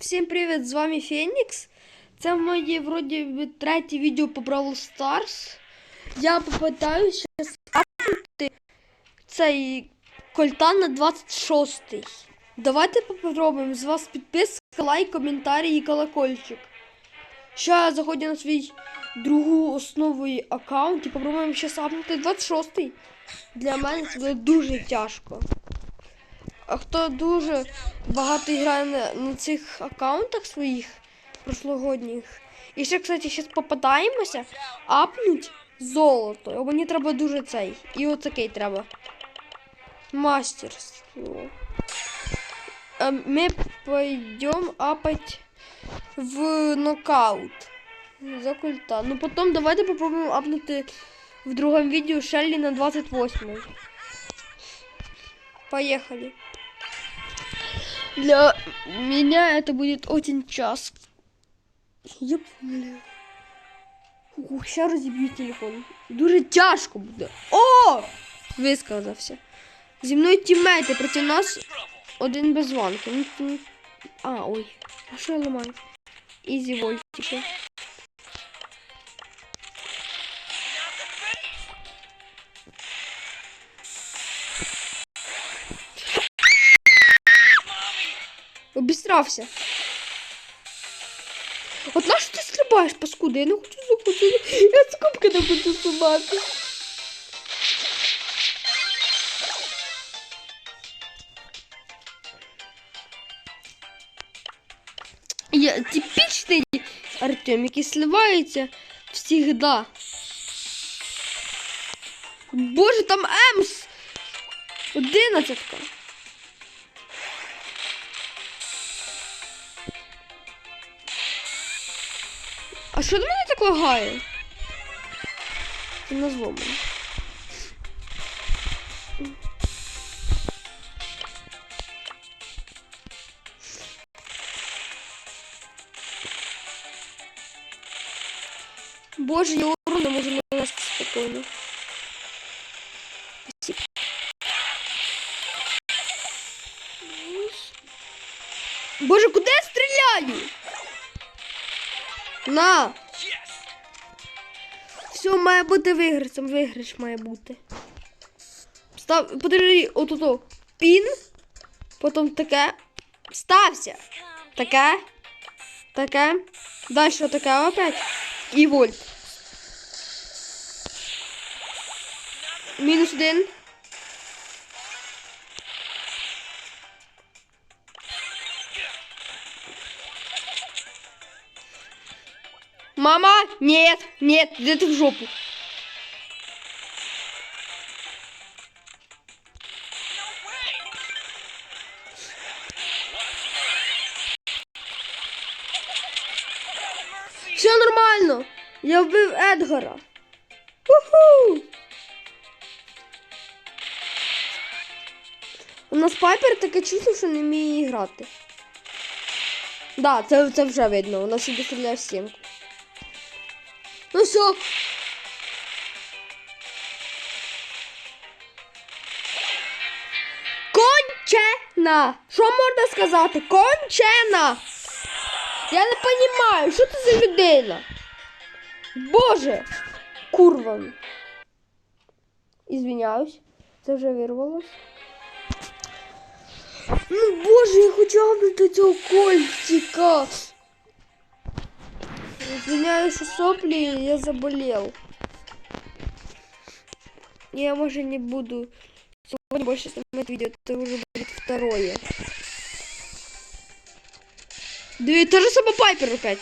Всім привіт, з вами Фенікс. Це моє вроді третє відео по Brawl Stars. Я попитаюся апнути цей кольтан на 26-й. Давайте попробуємо. З вас підписка, лайк, коментарі і колокольчик. Ще я заходжу на свій другу основний аккаунт і попробуємо ще апнути 26-й. Для мене це буде дуже тяжко. А хто дуже багато грає на, на цих аккаунтах своїх прошлогодніх. І ще, кстати, зараз попадаємося, апнуть золото. О, Мені треба дуже цей. І оцякий треба. Мастерство. Е, Ми пойдем апать в нокаут. За культа. Ну потім давайте попробуємо апнути в другому відео Шеллі на 28 Поехали. Для меня это будет очень час. Я помню. Ух, сейчас розіб'ю телефон. Дуже тяжко буде. О! Висказався. Зі мною тімейти проти нас один без ванки. Ну, ну, А, ой. А що я ламаю? Ізі вольтики. Обістрався. От на що ти стрибаєш, паскуда? Я не хочу заходити. Я з кубки не хочу сумати. Я типічний Артем, який сливається всігда. Боже, там Емс! Одинадцятка. А що до мене так лагає? Це на злому. Боже, я урон не можу нанести спокійно. Спасибо. Боже, куди я стріляю? На! Все, має бути виграшем. виграш має бути. Став, подожди, отут. Пін. Потім таке. Стався. Таке. Таке. Далі таке опять. І вольт. Мінус один. Мама, нет, нет, иди ты в жопу. Все нормально. Я вбив Едгара. Уху! У нас Пайпер таке чувство, що не вміє грати. Да, це, це вже видно. Нас іде стріляє в стінку. Ну. Кончена. Що можна сказати? Кончена. Я не розумію, що це за людина? Боже. Курва. Ізвиняюсь. Це вже вирвалось. Ну, боже, я хоча б до цього кольчика. Извиняюсь, что сопли, я заболел. Я, может, не буду сегодня больше снимать видео, это уже будет второе. Да и тоже сама Пайпер опять.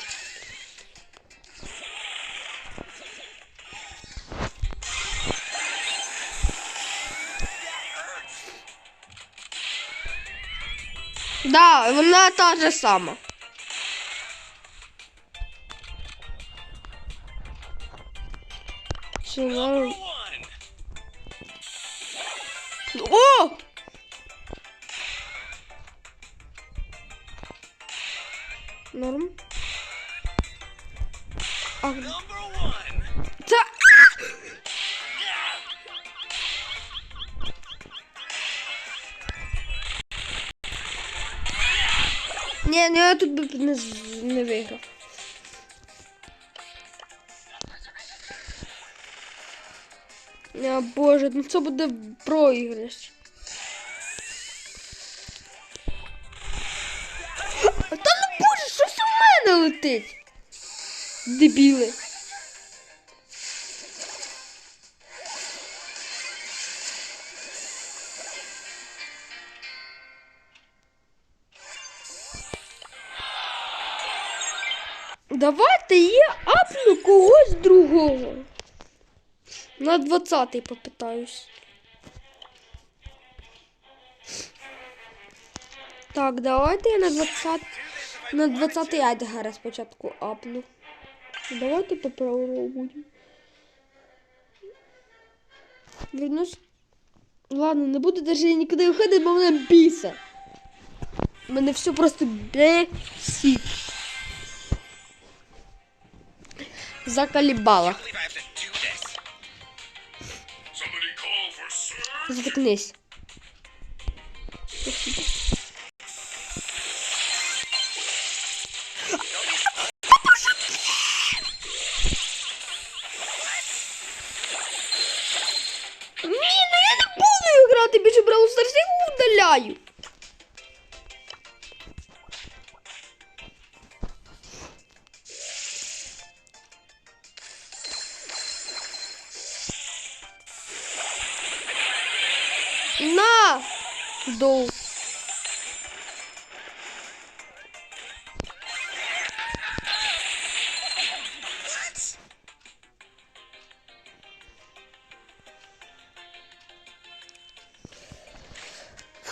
Да, вона та же сама. Чего? О! Норм. А, та... Ні, ну я тут би не, з- не виграв. Боже, ну це буде проіграш. Та ну боже, щось у мене летить. Дебіли. Давайте я апну когось другого. На 20-й попитаюсь. Так, давайте я на 20 на 20-й Едгара спочатку апну. Давайте попробуємо. Вернусь. Ладно, не буду даже нікуди виходити, бо мене біса. Мене все просто бесить. Заколебало. Заткнись. Ні, ну я не буду грати більше Brawl Stars, я його удаляю.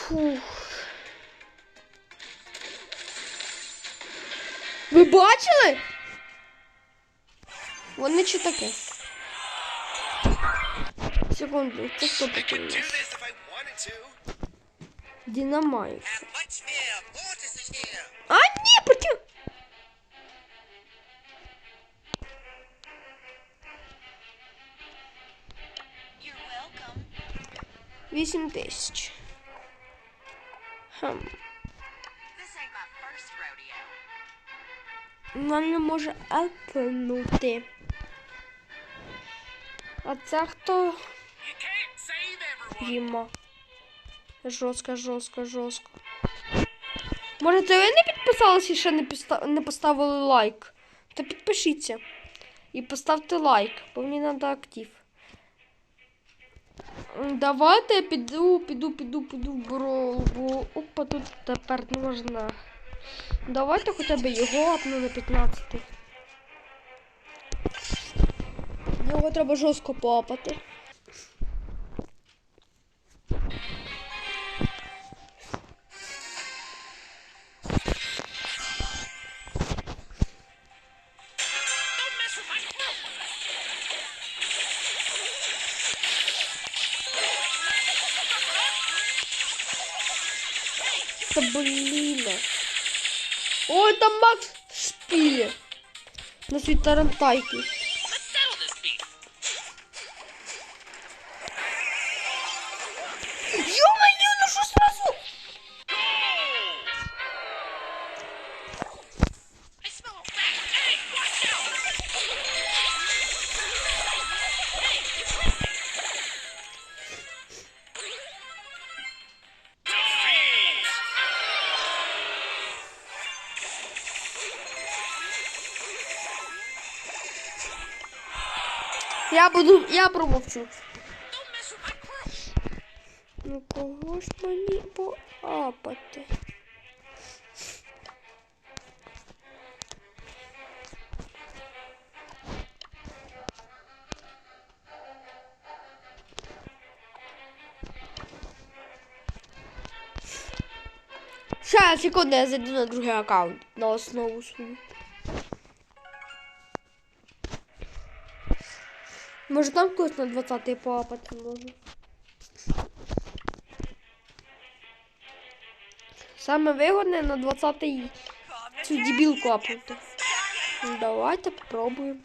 Фух. Ви бачили? Вони чи таке? Секунду, це хто I такий? у could do нас? this if I wanted to. Динамайк. And much more. Mortis is here. А, ні, потім... You're welcome. Вісім тисяч. First rodeo. Вона не може апнути. А це хто? Діма. Жорстко, жорстко, жорстко. Може, це ви не підписалися і ще не, підста- не поставили лайк? То підпишіться. І поставте лайк, бо мені треба актив. Давайте я піду, піду, піду, піду бро. бо опа тут тепер можна. Давайте хоча б його апну на 15. Його треба жорстко поапати. Та блин. Ой, там Макс Спиле. На свій буду, я промовчу. Ну кого ж мені поапати? Сейчас, секунду, я зайду на другий аккаунт, на основу свою. Може там когось на 20-й поапати можна? Саме вигодне на 20-й цю дебілку. Ну, Давайте попробуємо.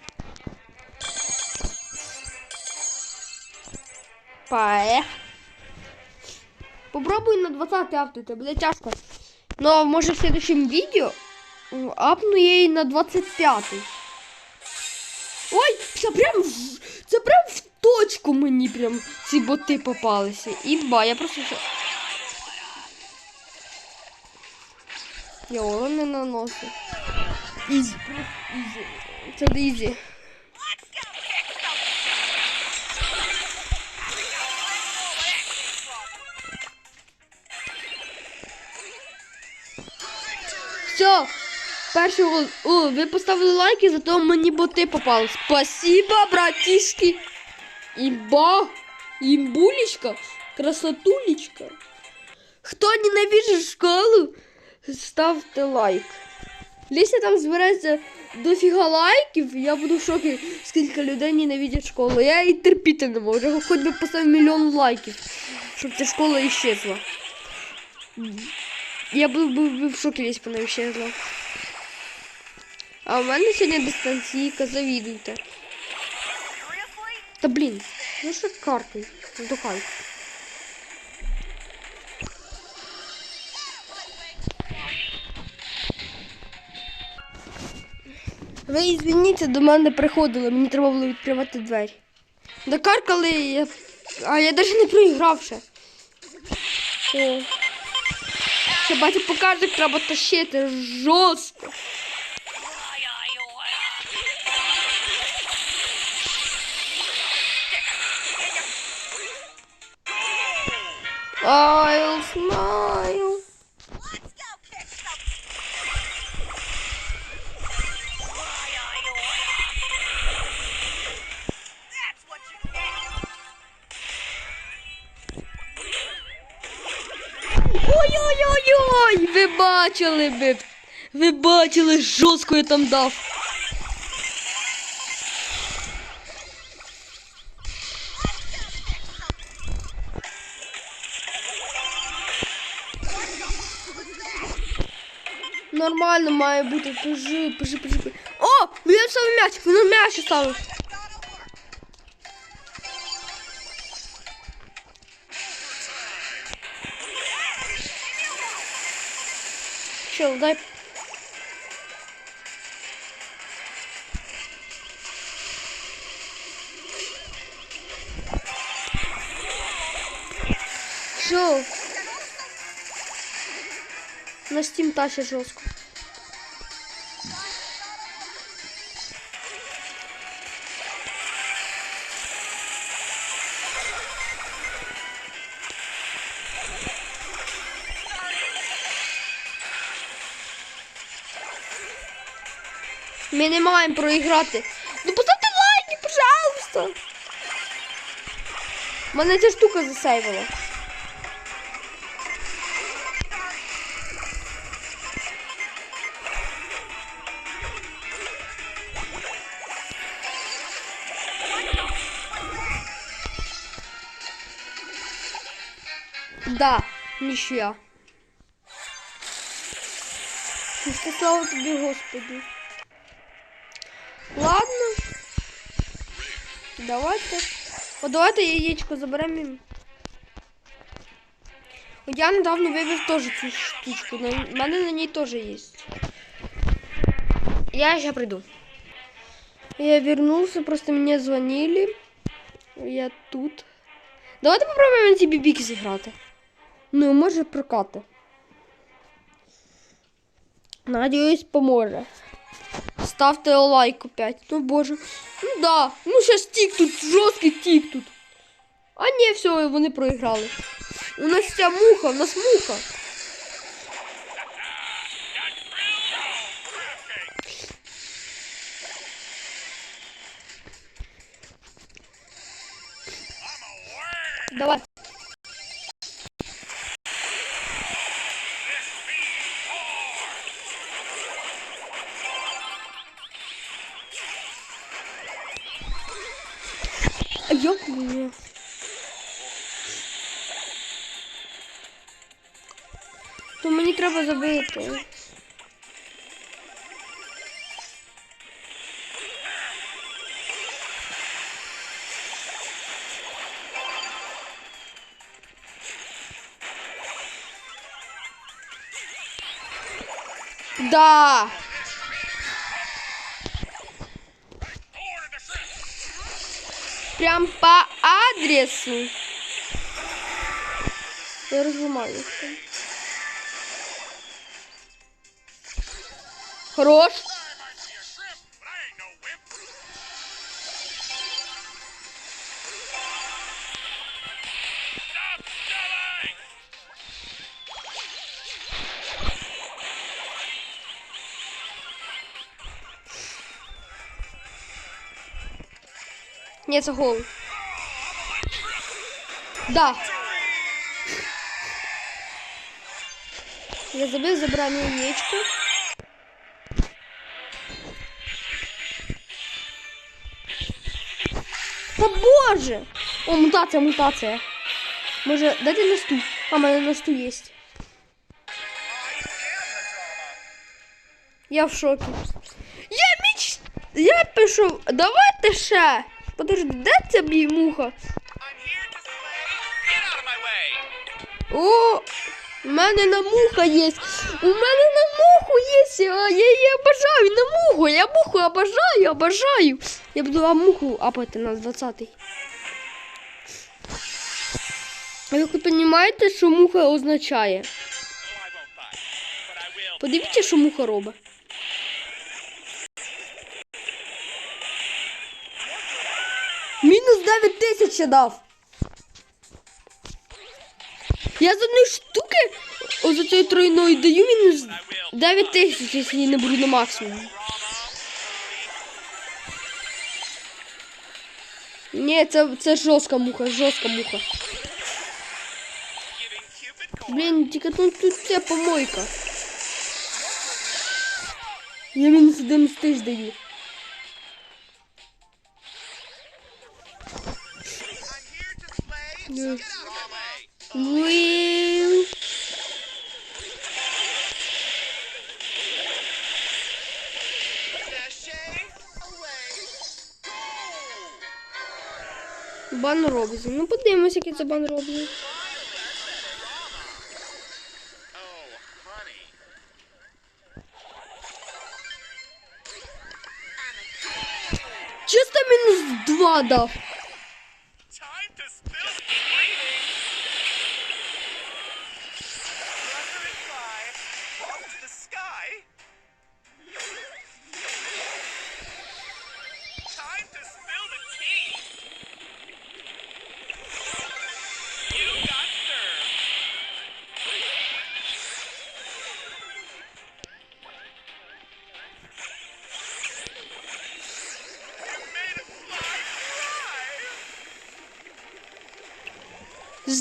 Пае. Попробуй на 20 апнути, буде тяжко. Ну, а може в следующем відео апну її на 25-й. Ой, це прям, це прям в точку мені прям ці боти попалися. Іба, я просто... Я урон не наносив. Ізі, ізі. Це ізі. Все, перший гол. О, ви поставили лайки, зато мені боти попали. Спасибо, братишки. Імба, імбулечка, красотулечка. Хто ненавидить школу, ставте лайк. Якщо там збереться дофіга лайків, я буду в шокі, скільки людей ненавидять школу. Я і терпіти не можу. Хоч би поставив мільйон лайків, щоб ця школа іщезла. Я був би в шокі, якщо б вона іщезла. А у мене сьогодні дистанційка, завідуйте. Та блін, ну що каркай, здохай. Ви извиніться, до мене приходили, мені треба було відкривати двері. Докаркали, я... а я навіть не проіграв ще. О. Ще покаже, як треба тащити жорстко. You get. Ой-ой-ой-ой! Ви бачили би. Ви бачили, жорстко я там дав. Нормально має бути. Пижи, пижи, пижи. пижи. О! Він ставив м'яч! Він м'яч ставив. Чел, дай. Що? На стім тащить жорстко. Маємо проіграти. Ну поставте лайки, пожалуйста. Мене ця штука засейвила. Да. Ти слава тобі, Господи. Ладно. Давайте. О, давайте яєчко заберемо. Я недавно вивів теж цю штучку. У мене на ній теж є. Я ще прийду. Я вернулся, просто мне звонили. Я тут. Давайте попробуємо на ці бібіки зіграти. Ну, може прокати. Надіюсь, поможе. Ставте лайк опять. Ну боже. Ну да. Ну сейчас тік тут, жорсткий тік тут. А ні, все, вони проіграли. У нас ця муха, у нас муха. Давай. А як мені? То мені треба забити. Да. Прям по адресу. Я разломаю. их. Хорош. Ні, це гол. Да. Я забив, забрав яєчко. Та боже! О, мутація, мутація. Може, дайте на стул. А, мене на стул є. Я в шокі. Я міч. Я пішов. Давайте ще. Подожди, де of my way. О, у мене на муха є. У мене на муху є. Я її обожаю на муху. Я муху обожаю, обожаю. Я буду вам муху апати на 20-й. А ви розумієте, що муха означає? Подивіться, що муха робить. Мінус 9 тисяч я дав. Я з одної штуки ось за цієї тройної даю мінус 9 тисяч, якщо я не буду на максимум. Ні, це, це жорстка муха, жорстка муха. Блін, тільки тут, тут ця помойка. Я мінус 11 тисяч даю. Away. Go. Бан Робзі. Ну подивимось, який це бан Робзі. Чисто мінус 2 дав.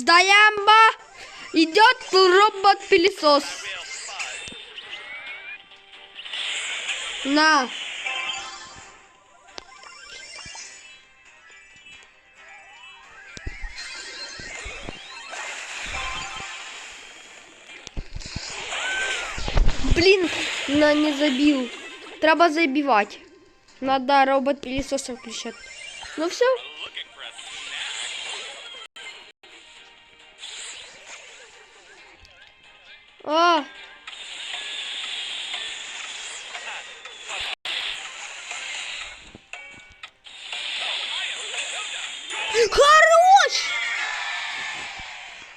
Сдаямба! Идет робот-пылесос. На. Блин, на не забил. Треба забивать. Надо робот-пылесоса включать. Ну все. А. Хорош!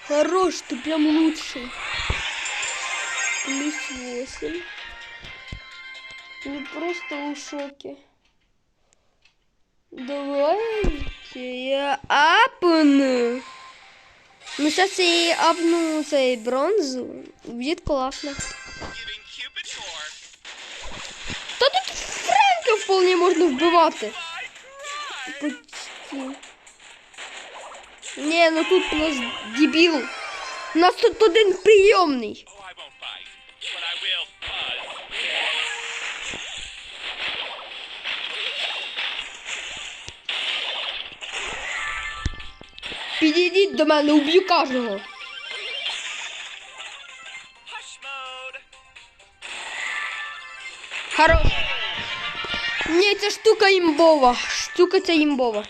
Хорош, ты прям лучший. Плюс восемь. Не просто в шоке. Давайте я апну. Ну, сейчас я її апну цей бронзу. Буде класно. Да тут Френка вполне можна вбивати. Почти. Не, ну тут у нас дебіл. У нас тут один прийомний. Підійдіть до мене, уб'ю кожного. Хорош. Ні, ця штука імбова. Штука ця імбова.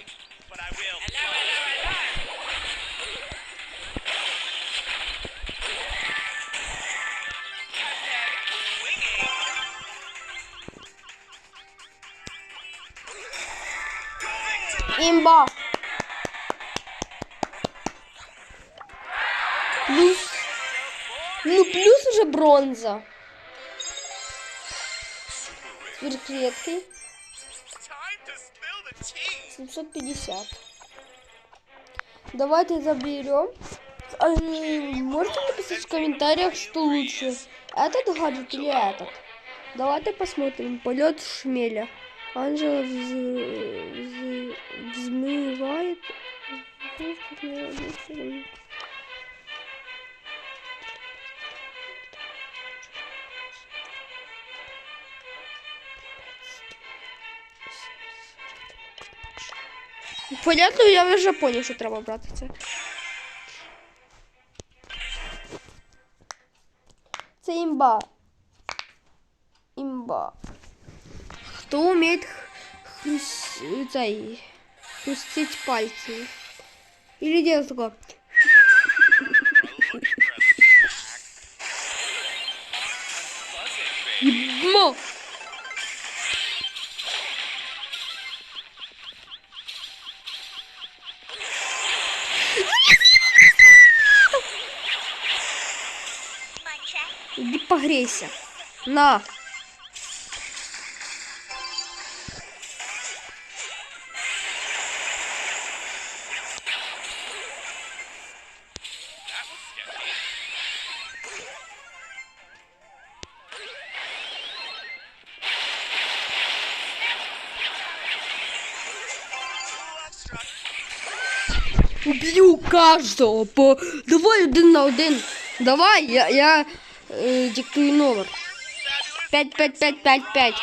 Imba. Плюс. Ну, плюс уже бронза. The tea. 750. Давайте заберем. А, Можете написать в комментариях, что лучше, этот гаджет или этот? Давайте посмотрим. Полет шмеля. Анжела вз- вз- взмывает. Понятно, я вже поняв, що треба брати це. Це імба. Імба. Хто вміє хрус... цей... хрустить пальці? Или делать такое. Ебмо! Погрейся. На. Убью каждого. По... Давай один на один. Давай, я, я э, диктую номер. 55555.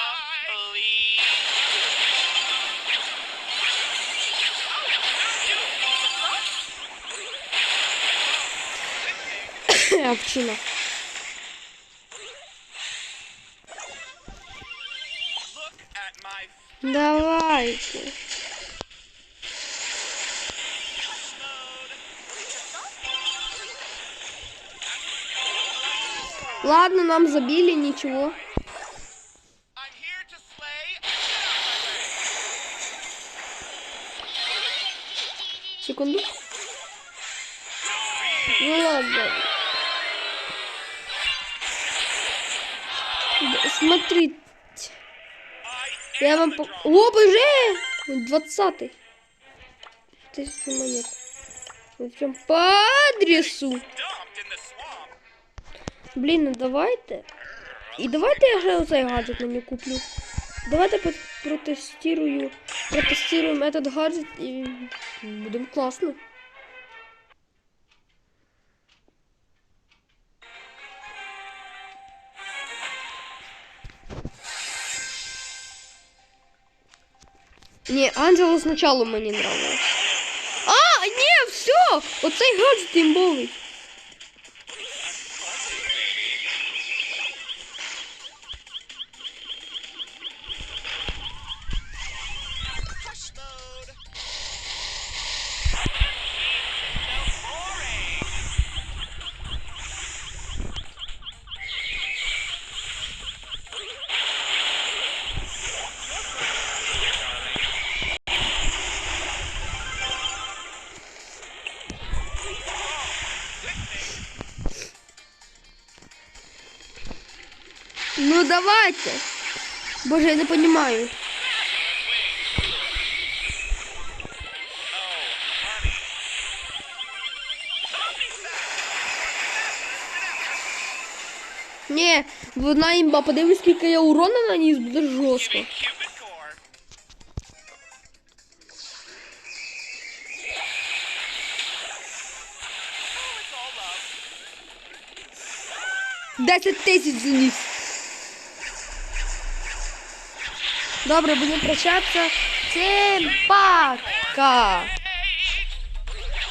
Овчина. Давайте. Ладно, нам забили, ничего. Секунду. Ну ладно. I Я вам... По... О, боже! Двадцатый. Тысяча монет. Причем по адресу. Блін, ну давайте. І давайте я вже оцей гаджет нього куплю. Давайте протестирую. Протестируємо этот гаджет і будемо класно. Ні, Анджело спочатку мені нравилось. А, ні, все! Оцей гаджет імбовий. Ну давайте. Боже, я не понимаю. Ні, вона імба, подивись, скільки я урона наніс, буде жорстко. Giving Cupid core. Oh, it's all love. 10 тисяч заніс. Добре, будемо прощатися. Всім пока!